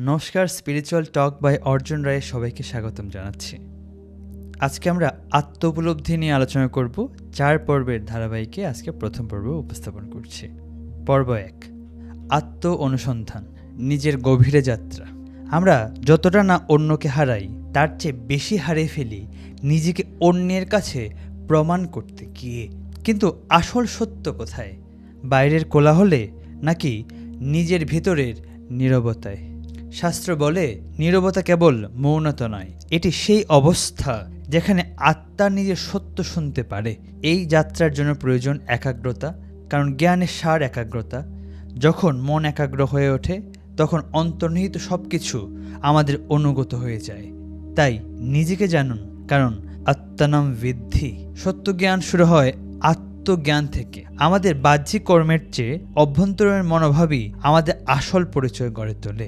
নমস্কার spiritual talk by Arjun রায়ের সবাইকে স্বাগতম জানাচ্ছি। আজকে আমরা আত্ম উপলব্ধি নিয়ে আলোচনা করব, চার পর্বের ধারাবাহিকে আজকে প্রথম পর্ব উপস্থাপন করছি। পর্ব এক, আত্ম অনুসন্ধান, নিজের গভীরে যাত্রা। আমরা যতটা না অন্যকে হারাই, তার চেয়ে বেশি হারিয়ে ফেলি, নিজেকে অন্যের কাছে প্রমাণ করতে গিয়ে। কিন্তু আসল সত্য কোথায়? বাইরের কোলাহলে নাকি নিজের ভেতরের নীরবতায়? শাস্ত্র বলে, নীরবতা কেবল মৌনতা নয়, এটি সেই অবস্থা যেখানে আত্মা নিজের সত্য শুনতে পারে। এই যাত্রার জন্য প্রয়োজন একাগ্রতা, কারণ জ্ঞানের সার একাগ্রতা। যখন মন একাগ্র হয়ে ওঠে, তখন অন্তর্নিহিত সব কিছু আমাদের অনুগত হয়ে যায়। তাই নিজেকে জানুন, কারণ আত্মানাম বৃদ্ধি। সত্য জ্ঞান শুরু হয় আত্মজ্ঞান থেকে। আমাদের বাহ্যিক কর্মের চেয়ে অভ্যন্তরীণ মনোভাবই আমাদের আসল পরিচয় গড়ে তোলে।